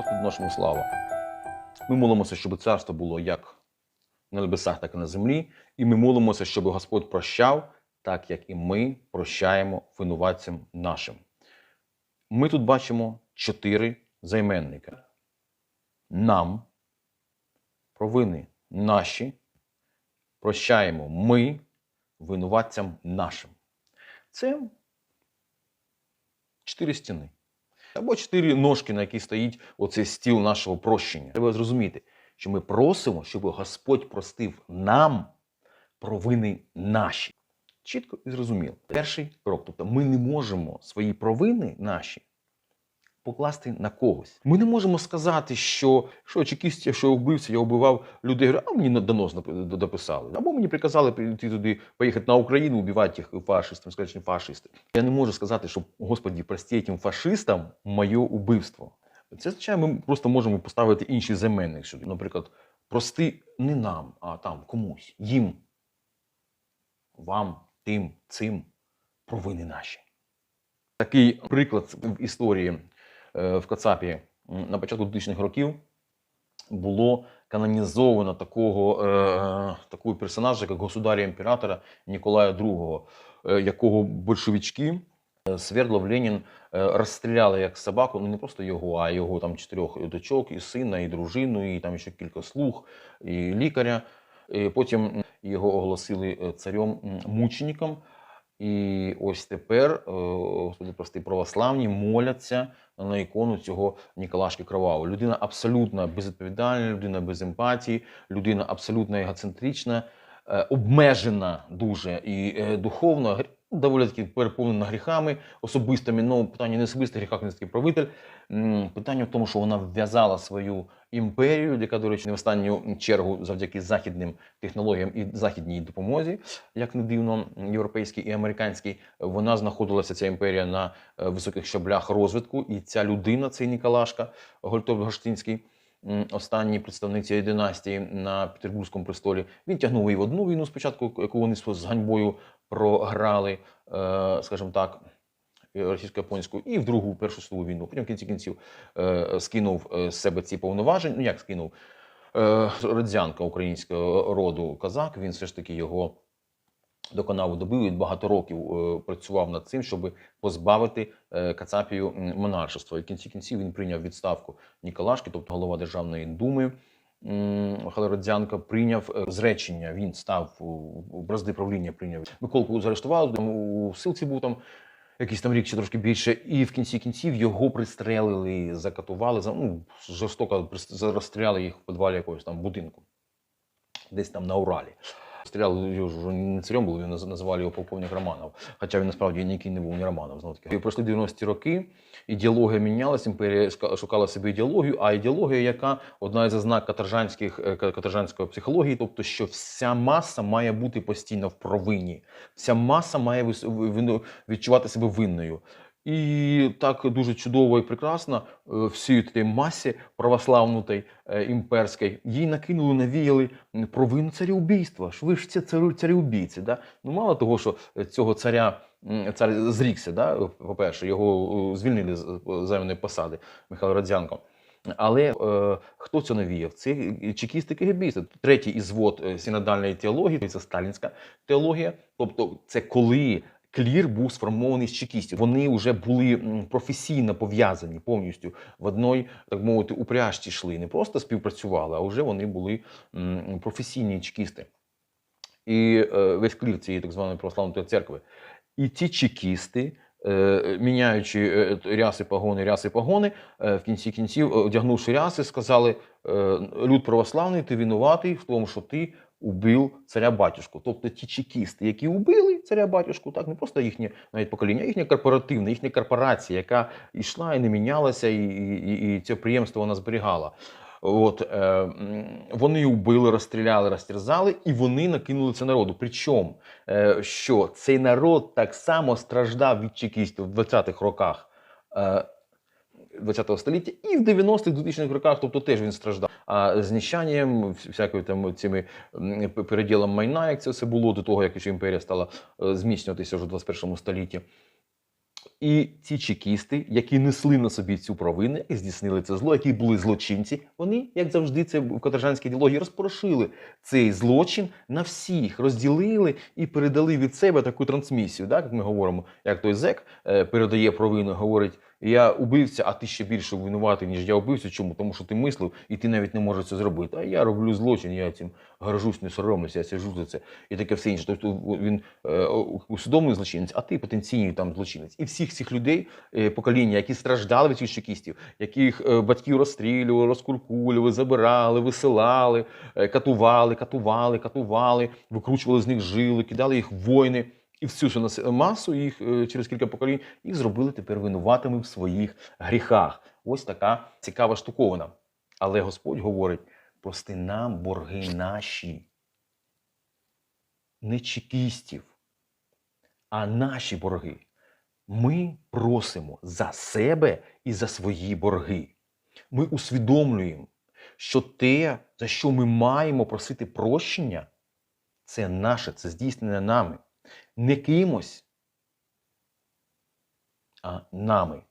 Господи нашому слава. Ми молимося, щоб царство було як на небесах, так і на землі. І ми молимося, щоб Господь прощав, так як і ми прощаємо винуватцям нашим. Ми тут бачимо чотири займенника. Нам, провини наші, прощаємо ми винуватцям нашим. Це чотири стіни. Або чотири ножки, на якій стоїть оцей стіл нашого прощення. Треба зрозуміти, що ми просимо, щоб Господь простив нам провини наші. Чітко і зрозуміло. Перший крок. Тобто ми не можемо свої провини наші покласти на когось. Ми не можемо сказати, що що чекіст, що я вбивця, я вбивав людей. Говорю, А мені донос дописали. Або мені приказали прийти туди, поїхати на Україну, вбивати їх фашистам, сказати, що фашисти. Я не можу сказати, що Господі, прости цим фашистам моє убивство. Це звичайно, ми просто можемо поставити інший заменник сюди. Наприклад, прости не нам, а там комусь, їм, вам, тим, цим провини наші. Такий приклад в історії в Кацапі на початку 2000-х років було канонізовано такого, е, такого персонажа, як государя імператора Ніколая II, е, якого большевички е, Свердлов Ленін е, розстріляли як собаку, ну не просто його, а його там чотирьох дочок, і сина, і дружину, і там ще кілька слуг, і лікаря. І потім його оголосили е, царем мучеником. І ось тепер, е, господи, прости, православні моляться на ікону цього Ніколашки Кровавого. Людина абсолютно безвідповідальна, людина без емпатії, людина абсолютно егоцентрична, е, обмежена дуже і е, духовно, доволі таки переповнена гріхами особистими. Ну, питання не особисте, гріхах не такий правитель. Питання в тому, що вона вв'язала свою імперію, яка, до речі, не в останню чергу завдяки західним технологіям і західній допомозі, як не дивно, європейській і американській, вона знаходилася ця імперія на е, високих щаблях розвитку, і ця людина, цей Ніколашка Гольтов-Гаштинський, м, останній представник цієї династії на Петербурзькому престолі, він тягнув і в одну війну спочатку, яку вони з ганьбою програли, е, скажімо так. Російсько-японську і в другу першу світову війну. Потім в кінці кінців е, скинув е, з себе ці повноваження. Ну як скинув? Родзянка українського роду козак. Він все ж таки його до канаву добив і багато років працював над цим, щоб позбавити Кацапію монаршества. І в кінці кінців він прийняв відставку Ніколашки, тобто голова Державної думи. Родзянко прийняв е, зречення. Він став бразди правління. Прийняв Миколку заарештували. У силці був там якийсь там рік чи трошки більше. І в кінці кінців його пристрелили, закатували, за- ну, жорстоко розстріляли їх в підвалі якогось там будинку, десь там на Уралі. Стріляли його ж уже не царем був, наз- називали його полковник Романов. Хоча він насправді ніякий не був не Романов. Знову. І пройшли 90-ті роки, ідеологія мінялася, імперія шукала собі ідеологію, а ідеологія, яка одна із ознак каторжанських, е, ка- каторжанської психології, тобто, що вся маса має бути постійно в провині, вся маса має відчувати себе винною. І так дуже чудово і прекрасно е, всій тій масі православнутій е, імперській їй накинули, навіяли провину царіубійства. Ж ви ж це царю- Да? Ну мало того, що цього царя цар зрікся, да? по-перше, його е, звільнили з займаної посади Михайло Радзянко. Але е, хто це навіяв? Це чекісти кгбісти. Третій ізвод синодальної теології це сталінська теологія. Тобто, це коли клір був сформований з чекістів. Вони вже були професійно пов'язані повністю в одної, так мовити, упряжці йшли. Не просто співпрацювали, а вже вони були професійні чекісти. І е, весь клір цієї так званої православної церкви. І ті чекісти, е, міняючи е, ряси погони, ряси погони, е, в кінці кінців, е, одягнувши ряси, сказали: е, люд православний, ти винуватий в тому, що ти убив царя батюшку. Тобто ті чекісти, які убили царя батюшку, так не просто їхнє навіть покоління, а їхнє корпоративне, їхня корпорація, яка йшла і не мінялася, і, і, і це приємство вона зберігала. От е, вони убили, розстріляли, розтерзали, і вони накинули це народу. Причому е, що цей народ так само страждав від чекістів в 20-х роках. Е, 20 століття і в 90-х 2000-х роках, тобто теж він страждав. А знищанням, вс- всякою там цими переділом майна, як це все було до того, як ще імперія стала е, зміцнюватися вже в 21 столітті. І ці чекісти, які несли на собі цю провину, які здійснили це зло, які були злочинці, вони, як завжди, це в каторжанській ідеології, розпорошили цей злочин на всіх, розділили і передали від себе таку трансмісію. Так, як ми говоримо, як той зек е, передає провину, говорить: я убивця, а ти ще більше винуватий, ніж я убивця. Чому? Тому що ти мислив, і ти навіть не можеш це зробити. А я роблю злочин, я цим горжусь, не соромлюся, я сиджу за це і таке все інше. Тобто він е, усвідомлений злочинець, а ти потенційний там злочинець. І всіх цих людей, е, покоління, які страждали від цих чекістів, яких е, батьків розстрілювали, розкуркулювали, забирали, висилали, катували, катували, катували, викручували з них жили, кидали їх в війни. І всю цю масу їх е, через кілька поколінь їх зробили тепер винуватими в своїх гріхах. Ось така цікава штуковина. Але Господь говорить: прости нам борги наші, не чекістів, а наші борги. Ми просимо за себе і за свої борги. Ми усвідомлюємо, що те, за що ми маємо просити прощення, це наше, це здійснене нами. Не кимось, а нами.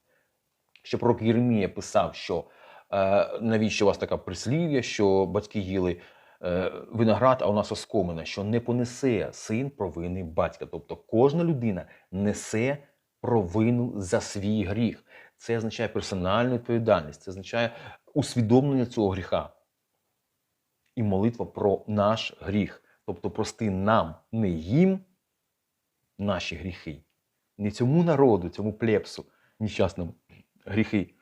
Ще пророк Єремія писав, що е, навіщо у вас така прислів'я, що батьки їли е, виноград, а у нас оскомина, що не понесе син провини батька. Тобто кожна людина несе провину за свій гріх. Це означає персональну відповідальність, це означає усвідомлення цього гріха. І молитва про наш гріх. Тобто прости нам, не їм наші гріхи. Не цьому народу, цьому плепсу нещасному гріхи.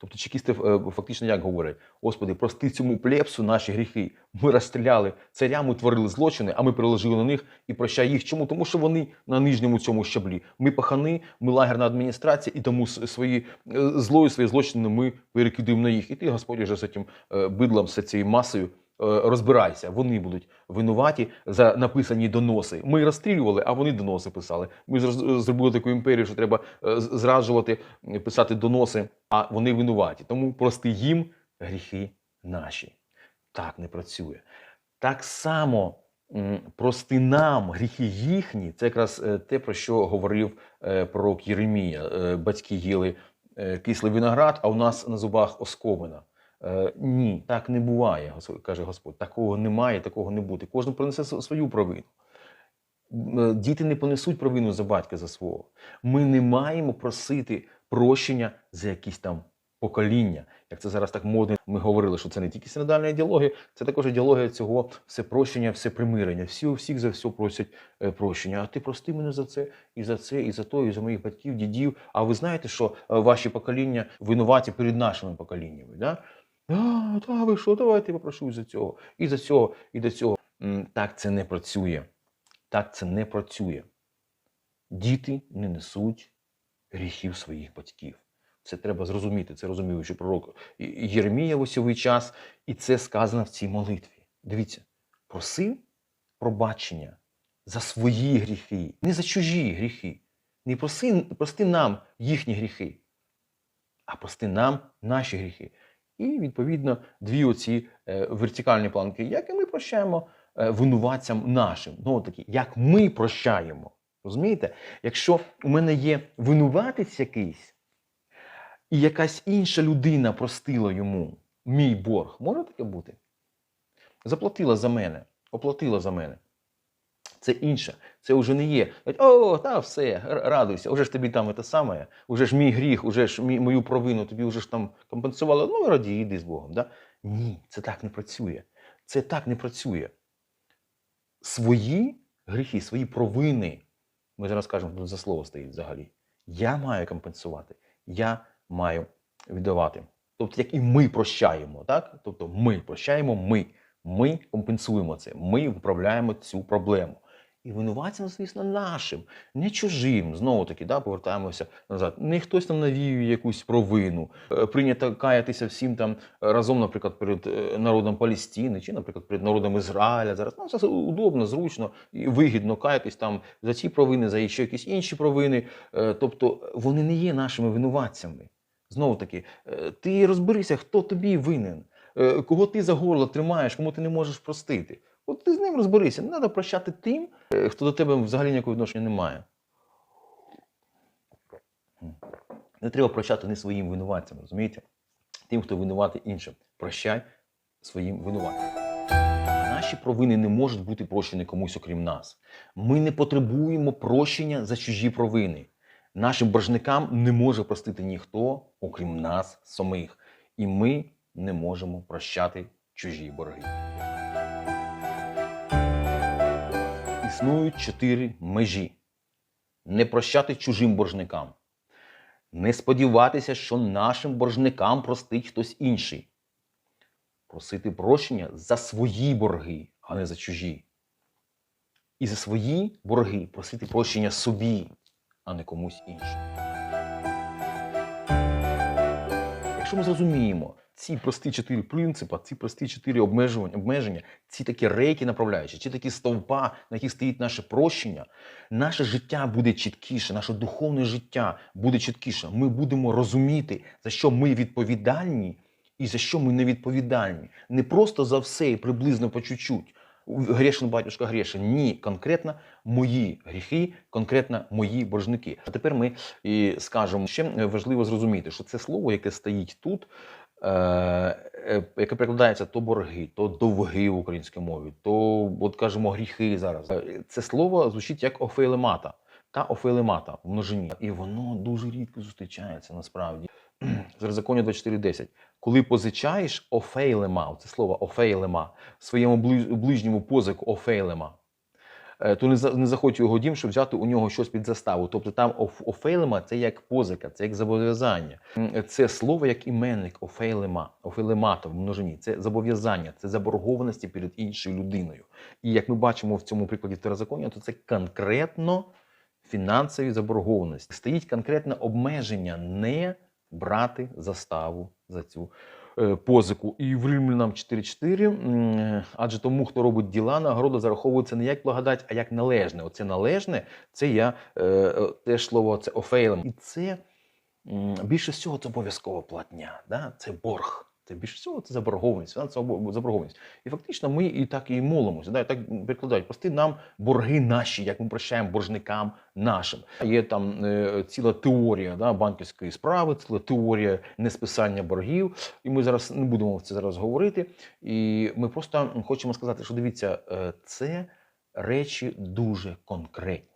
Тобто чекісти е, фактично як говорять: Господи, прости цьому плепсу наші гріхи. Ми розстріляли царя, ми творили злочини, а ми переложили на них і прощай їх. Чому? Тому що вони на нижньому цьому щаблі. Ми пахани, ми лагерна адміністрація, і тому свої е, злої, свої злочини ми перекидуємо на їх. І ти, Господь, вже з цим е, бидлом, з цією масою розбирайся. Вони будуть винуваті за написані доноси. Ми розстрілювали, а вони доноси писали. Ми зробили таку імперію, що треба е, зраджувати, е, писати доноси, а вони винуваті. Тому прости їм гріхи наші. Так не працює. Так само прости нам гріхи їхні. Це якраз е, те, про що говорив е, пророк Єремія. Е, Батьки їли е, кислий виноград, а у нас на зубах оскомина. Е, Ні, так не буває, каже Господь. Такого немає, такого не буде. Кожен принесе свою провину. Е, Діти не понесуть провину за батька за свого. Ми не маємо просити прощення за якісь там покоління. Як це зараз так модно, ми говорили, що це не тільки синодальна ідеологія, це також ідеологія цього все прощення, все примирення. Всі у всіх за все просять е, прощення. А ти прости мене за це, і за це, і за то, і за моїх батьків, дідів. А ви знаєте, що ваші покоління винуваті перед нашими поколіннями? Да? Та ви що, давайте попрошу за цього, і за цього, і до цього. Так це не працює. Так це не працює. Діти не несуть гріхів своїх батьків. Це треба зрозуміти. Це розуміючи пророк Єремія в осьовий час, і це сказано в цій молитві. Дивіться, проси пробачення за свої гріхи, не за чужі гріхи. Не проси, прости нам їхні гріхи, а прости нам наші гріхи. І, відповідно, дві оці е, вертикальні планки, як і ми прощаємо е, винуватцям нашим. Ну, такі, як ми прощаємо. Розумієте? Якщо у мене є винуватець якийсь, і якась інша людина простила йому мій борг, може таке бути? Заплатила за мене, оплатила за мене. Це інше. Це вже не є. О, та все, радуйся, уже ж тобі там те саме, уже ж мій гріх, уже ж мій, мою провину тобі вже ж там компенсували. Ну, раді, йди з Богом. Да? Ні, це так не працює. Це так не працює. Свої гріхи, свої провини, ми зараз кажемо, тут за слово стоїть взагалі. Я маю компенсувати, я маю віддавати. Тобто, як і ми прощаємо, так? Тобто ми прощаємо, ми, ми компенсуємо це, ми виправляємо цю проблему. І винуватцям, звісно, нашим, не чужим. Знову таки, да, повертаємося назад. Не хтось там навіює якусь провину. Е, Прийнято каятися всім там разом, наприклад, перед е, народом Палестини, чи, наприклад, перед народом Ізраїля. Зараз ну, це удобно, зручно і вигідно каятись там за ці провини, за ще якісь інші провини. Е, Тобто вони не є нашими винуватцями. Знову таки, е, ти розберися, хто тобі винен, е, кого ти за горло тримаєш, кому ти не можеш простити. От ти з ним розберися. Не треба прощати тим, е, хто до тебе взагалі ніякого відношення не має. Не треба прощати не своїм винуватцям, розумієте? Тим, хто винуватий іншим. Прощай своїм винуватцям. Наші провини не можуть бути прощені комусь окрім нас. Ми не потребуємо прощення за чужі провини. Нашим боржникам не може простити ніхто, окрім нас самих. І ми не можемо прощати чужі борги. Існують чотири межі: не прощати чужим боржникам, не сподіватися, що нашим боржникам простить хтось інший, просити прощення за свої борги, а не за чужі. І за свої борги просити прощення собі, а не комусь іншому. Якщо ми зрозуміємо ці прості чотири принципи, ці прості чотири обмежування, обмеження, ці такі рейки направляючі, ці такі стовпа, на яких стоїть наше прощення, наше життя буде чіткіше, наше духовне життя буде чіткіше. Ми будемо розуміти, за що ми відповідальні і за що ми не відповідальні. Не просто за все і приблизно по чуть-чуть. Грешен батюшка грешен. Ні, конкретно мої гріхи, конкретно мої боржники. А тепер ми і скажемо ще важливо зрозуміти, що це слово, яке стоїть тут, яке перекладається то борги, то довги в українській мові, то, от кажемо, гріхи зараз. Е, Це слово звучить як офейлемата та офейлемата в множині. І воно дуже рідко зустрічається насправді. Законі 24.10. Коли позичаєш офейлема, це слово офейлема, своєму ближньому позику офейлема, е, то не, не заходь його дім, щоб взяти у нього щось під заставу. Тобто там офейлема це як позика, це як зобов'язання. Це слово як іменник офейлема, офейлемата в множині. Це зобов'язання, це заборгованості перед іншою людиною. І як ми бачимо в цьому прикладі второзаконня, то це конкретно фінансові заборгованості. Стоїть конкретне обмеження не брати заставу за цю е, позику. І в Римлянам 4.4, м, адже тому, хто робить діла, нагорода зараховується не як благодать, а як належне. Оце належне, це я е, е, теж слово це офейлем. І це більше всього це обов'язкова платня. Да? Це борг. Це більше всього це заборгованість, фінансова заборгованість. І фактично ми і так і молимося. Да? Так перекладають, прости нам борги наші, як ми прощаємо боржникам нашим. Є там е, ціла теорія да, банківської справи, ціла теорія несписання боргів. І ми зараз не будемо в це зараз говорити. І ми просто хочемо сказати, що дивіться, е, це речі дуже конкретні.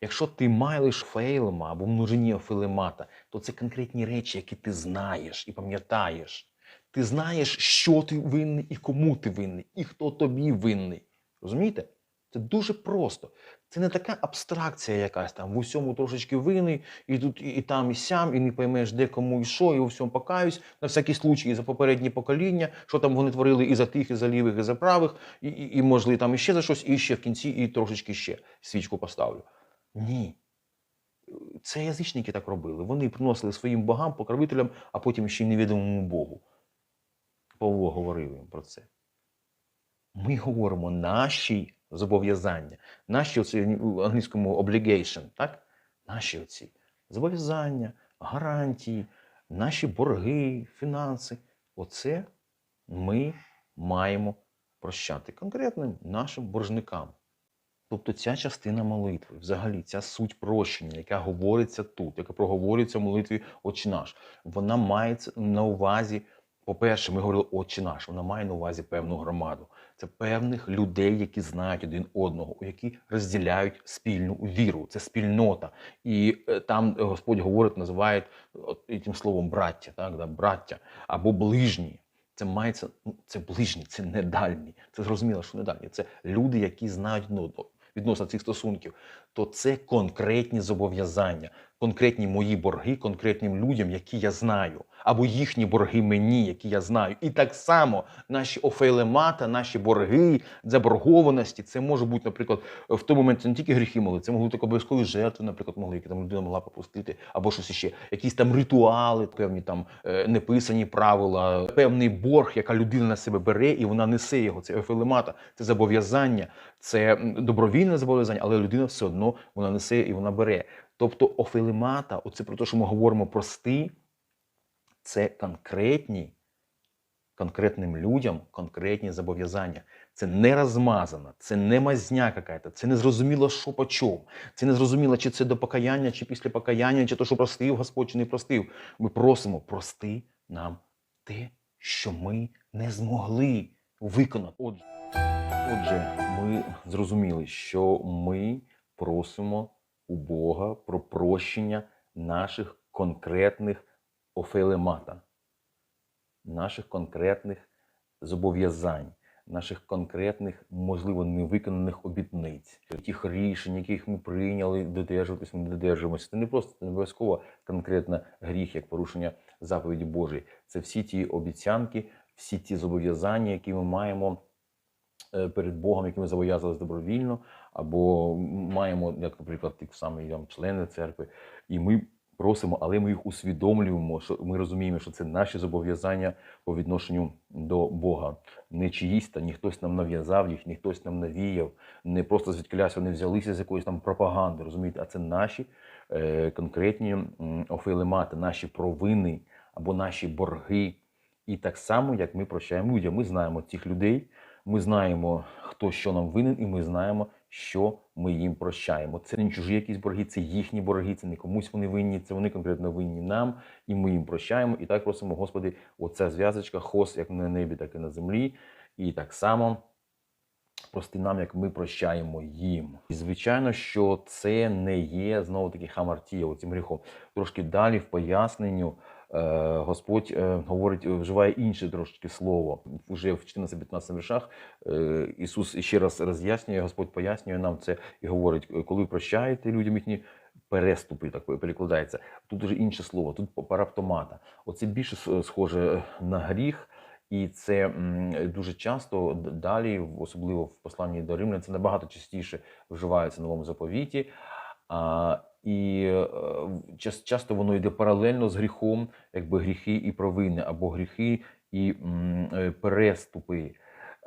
Якщо ти майлиш фейлема або множині фейлемата, то це конкретні речі, які ти знаєш і пам'ятаєш. Ти знаєш, що ти винний і кому ти винний, і хто тобі винний. Розумієте? Це дуже просто. Це не така абстракція якась там в усьому трошечки винний, і тут, і, там, і сям, і не поймеш, де кому і що, і у всьому покаюсь, на всякий случай і за попередні покоління, що там вони творили і за тих, і за лівих, і за правих, і, і, і можливо, там іще за щось, і ще в кінці, і трошечки ще свічку поставлю. Ні. Це язичники так робили. Вони приносили своїм богам, покровителям, а потім ще й невідомому Богу. Павло говорив їм про це. Ми говоримо наші зобов'язання, наші оці в англійському obligation, так? Наші оці зобов'язання, гарантії, наші борги, фінанси. Оце ми маємо прощати конкретним нашим боржникам. Тобто ця частина молитви, взагалі, ця суть прощення, яка говориться тут, яка проговорюється в молитві Отче наш, вона має на увазі. По-перше, ми говорили Отче наш, вона має на увазі певну громаду. Це певних людей, які знають один одного, які розділяють спільну віру. Це спільнота. І е, там Господь говорить, називає тим словом браття, так, да, браття або ближні. Це мається, ну, це ближні, це не дальні. Це зрозуміло, що не дальні. Це люди, які знають одного відносно цих стосунків. То це конкретні зобов'язання, конкретні мої борги конкретним людям, які я знаю, або їхні борги мені, які я знаю. І так само наші офейлемата, наші борги, заборгованості. Це може бути, наприклад, в той момент це не тільки гріхи могли, це могли бути обов'язкові жертви, наприклад, могли, які там людина могла попустити, або щось іще, якісь там ритуали, певні там е, неписані правила, певний борг, яка людина на себе бере, і вона несе його. Це офелемата, це зобов'язання, це добровільне зобов'язання, але людина все одно вона несе і вона бере. Тобто офелемата, оце про те, що ми говоримо прости, це конкретні, конкретним людям конкретні зобов'язання. Це не розмазана, це не мазня какая-то, це не зрозуміло, що по чому. Це не зрозуміло, чи це до покаяння, чи після покаяння, чи то, що простив Господь, чи не простив. Ми просимо, прости нам те, що ми не змогли виконати. Отже, ми зрозуміли, що ми просимо у Бога про прощення наших конкретних офелемата, наших конкретних зобов'язань, наших конкретних, можливо, невиконаних обітниць, тих рішень, яких ми прийняли, додержуватись, не додержуємося. Це не просто не обов'язково конкретно гріх, як порушення заповіді Божої. Це всі ті обіцянки, всі ті зобов'язання, які ми маємо перед Богом, які ми зобов'язались добровільно, або маємо, як, наприклад, ті самі там, члени церкви, і ми просимо, але ми їх усвідомлюємо, що ми розуміємо, що це наші зобов'язання по відношенню до Бога. Не чиїсь та ні хтось нам нав'язав їх, ні хтось нам навіяв, не просто звідкилясь вони взялися з якоїсь там пропаганди, розумієте, а це наші е, конкретні офелемати, наші провини або наші борги. І так само, як ми прощаємо людям, ми знаємо цих людей, ми знаємо, хто що нам винен, і ми знаємо, що ми їм прощаємо. Це не чужі якісь борги, це їхні борги, це не комусь вони винні, це вони конкретно винні нам, і ми їм прощаємо. І так просимо, Господи, оця зв'язочка, хос як на небі, так і на землі. І так само прости нам, як ми прощаємо їм. І звичайно, що це не є знову таки хамартія, цим гріхом. Трошки далі в поясненню. Е, Господь е, говорить, вживає інше трошки слово. Уже в 14-15 віршах е, Ісус ще раз роз'яснює, Господь пояснює нам це і говорить, коли прощаєте людям їхні переступи, так перекладається. Тут уже інше слово, тут параптомата. Оце більше схоже на гріх, і це дуже часто далі, особливо в посланні до Римлян, це набагато частіше вживається в новому заповіті. І е, час- часто воно йде паралельно з гріхом, якби гріхи і провини, або гріхи і е, переступи.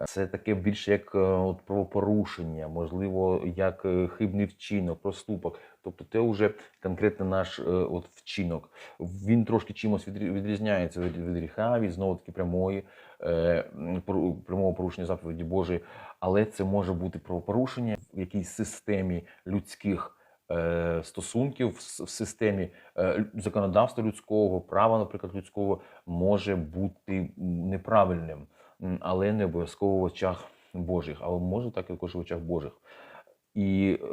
Це таке більше як е, от правопорушення, можливо, як хибний вчинок, проступок. Тобто це вже конкретно наш от вчинок. Він трошки чимось відрі- відрізняється від, гріха, від знову таки прямої прямого порушення заповіді Божої, але це може бути правопорушення в якійсь системі людських стосунків, в системі е, законодавства людського, права, наприклад, людського може бути неправильним, але не обов'язково в очах Божих, але може так також в очах Божих. І е,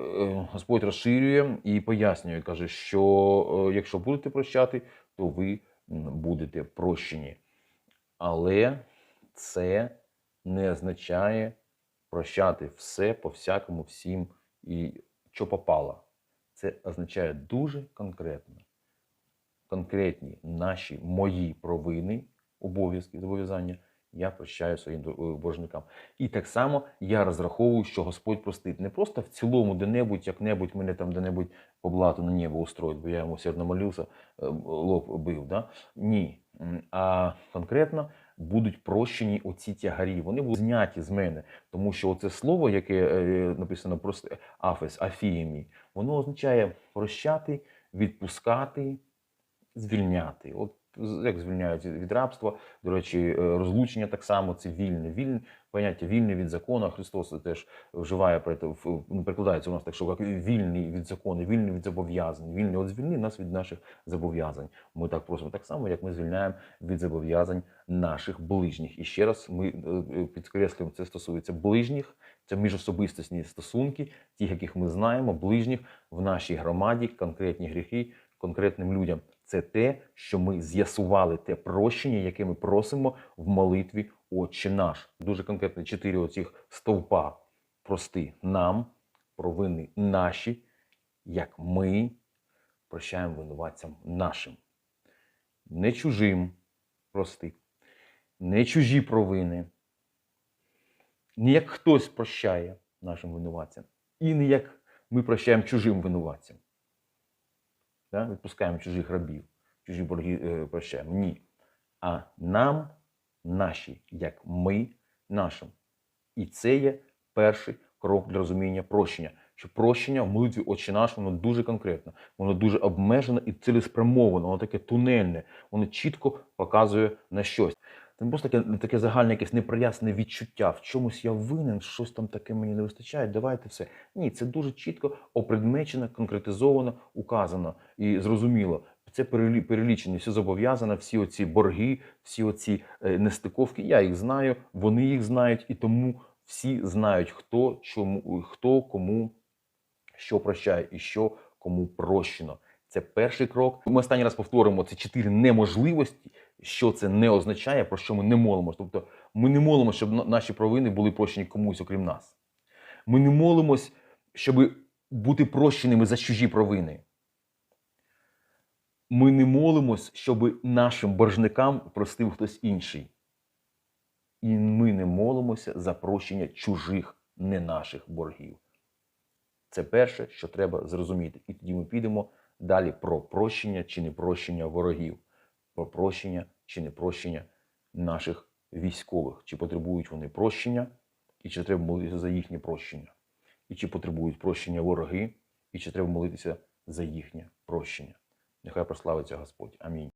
Господь розширює і пояснює, каже, що е, якщо будете прощати, то ви будете прощені. Але це не означає прощати все по всякому, всім і що попало. Це означає дуже конкретно. Конкретні наші мої провини, обов'язки, зобов'язання я прощаю своїм е, боржникам. І так само я розраховую, що Господь простить не просто в цілому де-небудь, як-небудь мене там де-небудь по блату на небо устроїть, бо я йому сірно молився, е, лоб бив. Да? Ні. А конкретно будуть прощені оці тягарі. Вони будуть зняті з мене. Тому що оце слово, яке е, написано просто афес, афіємі, воно означає прощати, відпускати, звільняти. От як звільняють від рабства, до речі, е, розлучення так само це вільне. Вільне поняття вільне від закону. Христос теж вживає ну, у нас так, що як вільний від закону, вільний від зобов'язань. Вільний от звільни нас від наших зобов'язань. Ми так просимо так само, як ми звільняємо від зобов'язань наших ближніх. І ще раз ми е, е, підкреслюємо, це стосується ближніх, це міжособистісні стосунки, ті, яких ми знаємо, ближніх в нашій громаді, конкретні гріхи конкретним людям. Це те, що ми з'ясували, те прощення, яке ми просимо в молитві Отче наш. Дуже конкретно чотири оцих стовпа прости нам, провини наші, як ми прощаємо винуватцям нашим. Не чужим прости, не чужі провини, не як хтось прощає нашим винуватцям, і не як ми прощаємо чужим винуватцям. Да? Відпускаємо чужих рабів, чужі борги е, прощаємо. Ні. А нам наші, як ми нашим. І це є перший крок для розуміння прощення. Що прощення в молитві Отче наш, воно дуже конкретно, воно дуже обмежено і цілеспрямовано, воно таке тунельне, воно чітко показує на щось. Не просто таке, таке загальне якесь неприясне відчуття. В чомусь я винен, щось там таке мені не вистачає. Давайте все. Ні, це дуже чітко опредмечено, конкретизовано, указано і зрозуміло. Це перелі- перелічені, все зобов'язано, всі оці борги, всі оці е, нестиковки. Я їх знаю, вони їх знають, і тому всі знають, хто чому, хто кому що прощає і що кому прощено. Це перший крок. Ми останній раз повторимо ці чотири неможливості, що це не означає, про що ми не молимося. Тобто ми не молимося, щоб наші провини були прощені комусь, окрім нас. Ми не молимось, щоб бути прощеними за чужі провини. Ми не молимось, щоб нашим боржникам простив хтось інший. І ми не молимося за прощення чужих, не наших боргів. Це перше, що треба зрозуміти. І тоді ми підемо далі про прощення чи непрощення ворогів, про прощення чи не прощення наших військових. Чи потребують вони прощення, і чи треба молитися за їхнє прощення, і чи потребують прощення вороги, і чи треба молитися за їхнє прощення. Нехай прославиться Господь. Амінь.